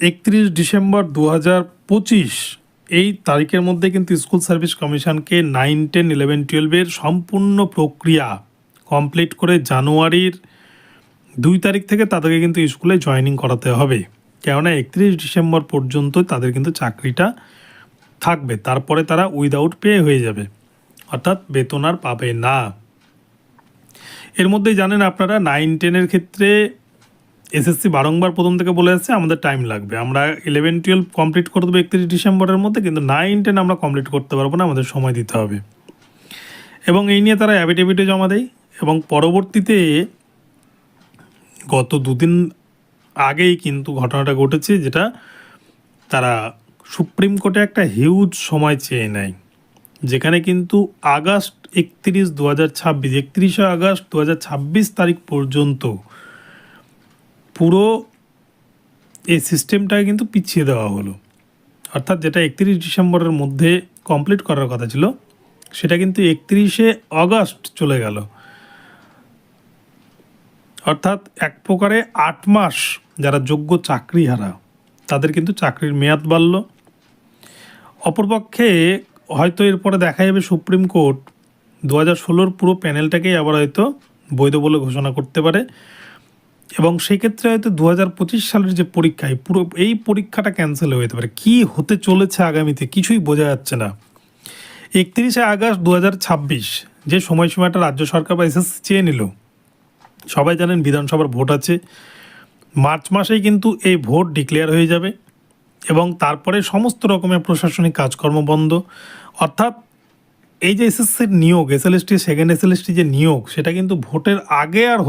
একত্রিশ ডিসেম্বর দু পঁচিশ, এই তারিখের মধ্যে কিন্তু স্কুল সার্ভিস কমিশনকে নাইন, টেন, ইলেভেন, টুয়েলভের সম্পূর্ণ প্রক্রিয়া কমপ্লিট করে জানুয়ারির দুই তারিখ থেকে তাদেরকে কিন্তু স্কুলে জয়েনিং করাতে হবে। কেননা একত্রিশ ডিসেম্বর পর্যন্ত তাদের কিন্তু চাকরিটা থাকবে। তারপরে তারা উইদাউট পে হয়ে যাবে। অর্থাৎ বেতন আর পাবে না। এর মধ্যেই জানেন আপনারা, নাইন, টেনের ক্ষেত্রে এসএসসি বারংবার প্রথম থেকে বলে আসছে আমাদের টাইম লাগবে। আমরা ইলেভেন টুয়েলভ কমপ্লিট করে দেবো একত্রিশ ডিসেম্বরের মধ্যে, কিন্তু নাইন টেন আমরা কমপ্লিট করতে পারব না, আমাদের সময় দিতে হবে। এবং এই নিয়ে তারা অ্যাফিডেভিটে জমা দেয়। এবং পরবর্তীতে গত দুদিন আগেই কিন্তু ঘটনাটা ঘটেছে, যেটা তারা সুপ্রিম কোর্টে একটা হিউজ সময় চেয়ে নেয়। যেখানে কিন্তু আগস্ট একত্রিশ দু হাজার ছাব্বিশ, একত্রিশে আগস্ট দু হাজার ছাব্বিশ তারিখ পর্যন্ত পুরো এই সিস্টেমটাকে কিন্তু পিছিয়ে দেওয়া হলো। অর্থাৎ যেটা একত্রিশ ডিসেম্বরের মধ্যে কমপ্লিট করার কথা ছিল, সেটা কিন্তু একত্রিশে আগস্ট চলে গেল। অর্থাৎ এক প্রকারে আট মাস যারা যোগ্য চাকরি হারা তাদের কিন্তু চাকরির মেয়াদ বাড়ল। অপরপক্ষে হয়তো এরপরে দেখা যাবে সুপ্রিম কোর্ট দু হাজার ষোলোর পুরো প্যানেলটাকেই আবার হয়তো বৈধ বলে ঘোষণা করতে পারে। এবং সেই ক্ষেত্রে হয়তো দু পঁচিশ সালের যে পরীক্ষা, এই পুরো, এই পরীক্ষাটা ক্যান্সেল হয়ে যেতে পারে। কী হতে চলেছে আগামীতে কিছুই বোঝা যাচ্ছে না। একত্রিশে আগস্ট দু হাজার ছাব্বিশ, যে সময়সীমাটা রাজ্য সরকার বা এসএসসি চেয়ে নিল, সবাই জানেন বিধানসভার ভোট আছে। মার্চ মাসেই কিন্তু এই ভোট ডিক্লেয়ার হয়ে যাবে এবং তারপরে সমস্ত রকমের প্রশাসনিক কাজকর্ম বন্ধ। অর্থাৎ এই যে এসএসসির নিয়োগ এসএলএসটি সেকেন্ড এসএলএসটি যে নিয়োগ, সেটা কিন্তু ভোটের আগে আর